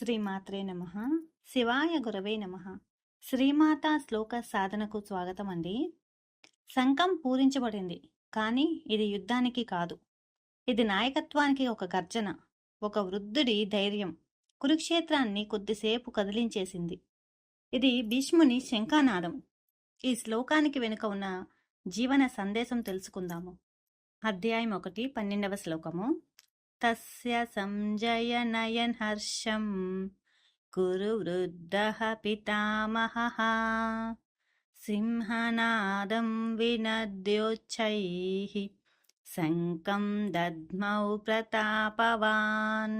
శ్రీమాత్రే నమ. శివాయ గురవే నమ. శ్రీమాత శ్లోక సాధనకు స్వాగతం అండి శంఖం పూరించబడింది కానీ ఇది యుద్ధానికి కాదు. ఇది నాయకత్వానికి ఒక గర్జన ఒక వృద్ధుడి ధైర్యం కురుక్షేత్రాన్ని కొద్దిసేపు కదిలించేసింది. ఇది భీష్ముని శంఖానాదం. ఈ శ్లోకానికి వెనుక ఉన్న జీవన సందేశం తెలుసుకుందాము. అధ్యాయం ఒకటి పన్నెండవ శ్లోకము. తస్య సంజయనయన్ హర్షం కురు వృద్ధః పితామహः సింహనాదం వినద్యోచ్చైః శంఖం దద్మౌ ప్రతాపవాన్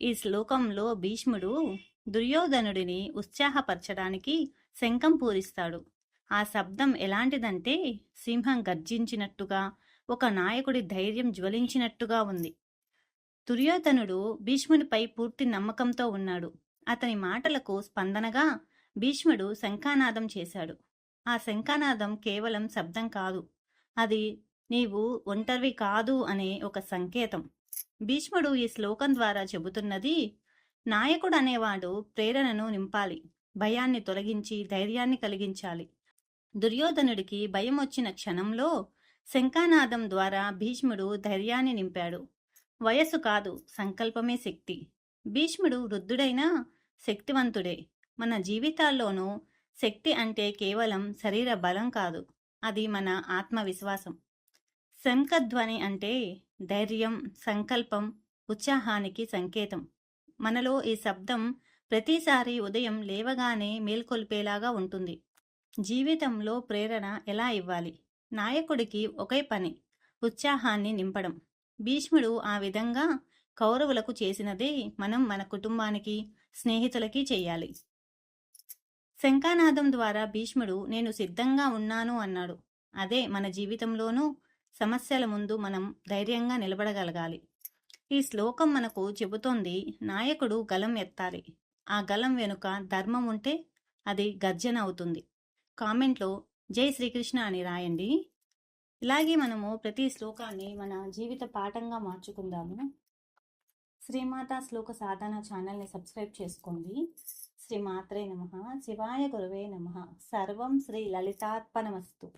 ఈ శ్లోకంలో భీష్ముడు దుర్యోధనుడిని ఉత్సాహపరచడానికి శంఖం పూరిస్తాడు. ఆ శబ్దం ఎలాంటిదంటే సింహం గర్జించినట్టుగా ఒక నాయకుడి ధైర్యం జ్వలించినట్టుగా ఉంది. దుర్యోధనుడు భీష్మునిపై పూర్తి నమ్మకంతో ఉన్నాడు. అతని మాటలకు స్పందనగా భీష్ముడు శంఖానాదం చేశాడు. ఆ శంఖానాదం కేవలం శబ్దం కాదు. అది నీవు ఒంటరివి కాదు అనే ఒక సంకేతం. భీష్ముడు ఈ శ్లోకం ద్వారా చెబుతున్నది నాయకుడు అనేవాడు ప్రేరణను నింపాలి భయాన్ని తొలగించి ధైర్యాన్ని కలిగించాలి. దుర్యోధనుడికి భయం వచ్చిన క్షణంలో శంఖానాదం ద్వారా భీష్ముడు ధైర్యాన్ని నింపాడు. వయస్సు కాదు సంకల్పమే శక్తి. భీష్ముడు వృద్ధుడైనా శక్తివంతుడే. మన జీవితాల్లోనూ శక్తి అంటే కేవలం శరీర బలం కాదు అది మన ఆత్మవిశ్వాసం. శంఖధ్వని అంటే ధైర్యం సంకల్పం ఉత్సాహానికి సంకేతం. మనలో ఈ శబ్దం ప్రతిసారి ఉదయం లేవగానే మేల్కొల్పేలాగా ఉంటుంది. జీవితంలో ప్రేరణ ఎలా ఇవ్వాలి? నాయకుడికి ఒకే పని ఉత్సాహాన్ని నింపడం. భీష్ముడు ఆ విధంగా కౌరవులకు చేసినదే మనం మన కుటుంబానికి స్నేహితులకి చెయ్యాలి శంఖానాదం ద్వారా భీష్ముడు నేను సిద్ధంగా ఉన్నాను అన్నాడు. అదే మన జీవితంలోనూ సమస్యల ముందు మనం ధైర్యంగా నిలబడగలగాలి. ఈ శ్లోకం మనకు చెబుతోంది నాయకుడు గలం ఎత్తాలి. ఆ గలం వెనుక ధర్మం ఉంటే అది గర్జన అవుతుంది. కామెంట్లో జై శ్రీకృష్ణ అని రాయండి. ఇలాగే మనము ప్రతి శ్లోకాన్ని మన జీవిత పాఠంగా మార్చుకుందాము. శ్రీమాత శ్లోక సాధన ఛానల్ని సబ్స్క్రైబ్ చేసుకోండి. శ్రీమాత్రే నమ. శివాయ గురవే నమ. సర్వం శ్రీ లలితాత్పనమస్తు